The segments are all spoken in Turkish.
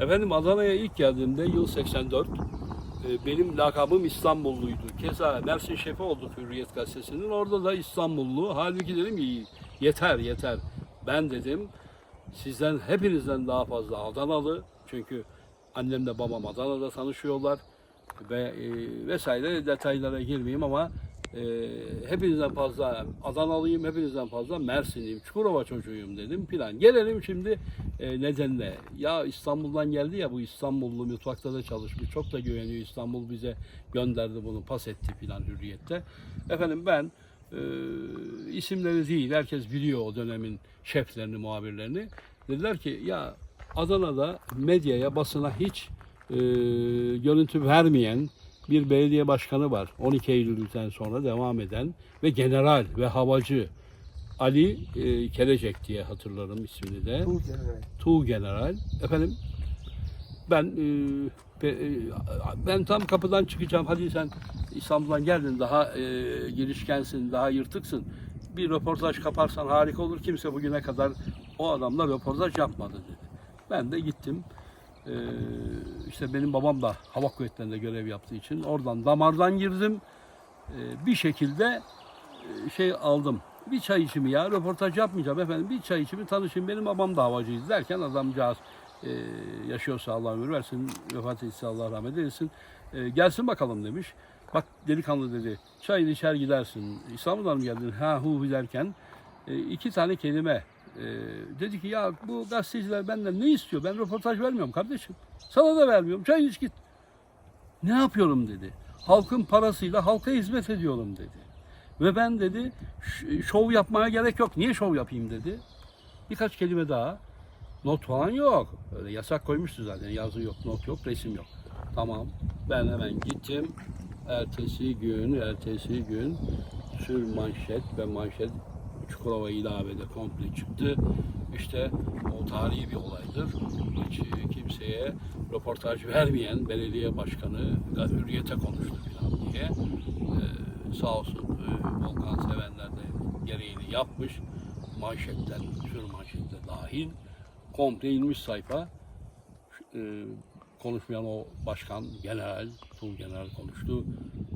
Efendim Adana'ya ilk geldiğimde yıl 84. e, Benim lakabım İstanbulluydu. Keza Mersin şefi olduk Hürriyet Gazetesi'nin. Orada da İstanbullu. Halbuki dedim ki yeter yeter. Ben dedim sizden hepinizden daha fazla Adanalı. Çünkü annemle babam Adana'da tanışıyorlar. Ve e, vesaire detaylara girmeyeyim ama e, hepinizden fazla Adanalıyım, hepinizden fazla Mersinliyim, Çukurova çocuğuyum dedim filan. Gelelim şimdi e, nedenle. Ya İstanbul'dan geldi ya bu İstanbullu mutfakta da çalışmış. Çok da güveniyor İstanbul bize gönderdi bunu pas etti filan hürriyette. Efendim ben e, isimleri değil herkes biliyor o dönemin şeflerini, muhabirlerini. Dediler ki ya Adana'da medyaya, basına hiç e, görüntü vermeyen bir belediye başkanı var. 12 Eylül'den sonra devam eden ve general ve havacı Ali e, Kelecek diye hatırlarım ismini de. Tuğ General. General. Efendim ben e, e, ben tam kapıdan çıkacağım. Hadi sen İstanbul'dan geldin daha e, girişkensin, daha yırtıksın. Bir röportaj kaparsan harika olur. Kimse bugüne kadar o adamla röportaj yapmadı dedi. Ben de gittim. E, işte benim babam da hava kuvvetlerinde görev yaptığı için oradan damardan girdim. E, bir şekilde e, şey aldım. Bir çay içimi ya röportaj yapmayacağım efendim. Bir çay içimi tanışayım. Benim babam da havacıydı derken adamcağız e, yaşıyorsa Allah ömür versin. Vefat etse Allah rahmet eylesin. E, gelsin bakalım demiş. Bak delikanlı dedi. Çayını içer gidersin. İstanbul'dan mı geldin? Ha hu derken iki tane kelime e, dedi ki ya bu gazeteciler benden ne istiyor? Ben röportaj vermiyorum kardeşim. Sana da vermiyorum. Çay iç git. Ne yapıyorum dedi. Halkın parasıyla halka hizmet ediyorum dedi. Ve ben dedi şov yapmaya gerek yok. Niye şov yapayım dedi. Birkaç kelime daha. Not falan yok. Öyle yasak koymuştu zaten. Yazı yok, not yok, resim yok. Tamam. Ben hemen gittim. Ertesi gün, ertesi gün sür manşet ve manşet Çukurova ilavede komple çıktı. İşte o tarihi bir olaydır. Hiç kimseye röportaj vermeyen belediye başkanı hürriyete konuştu falan diye. Ee, sağ olsun e, Volkan sevenler de gereğini yapmış. Manşetten, sür manşette dahil komple inmiş sayfa. Ee, konuşmayan o başkan, general, Tuğ general konuştu.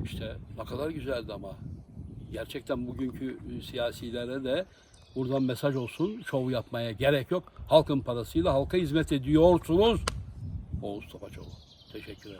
İşte ne kadar güzeldi ama. Gerçekten bugünkü e, siyasilere de buradan mesaj olsun. Şov yapmaya gerek yok. Halkın parasıyla halka hizmet ediyorsunuz. Oğuz Topaçoğlu. Teşekkür ederim.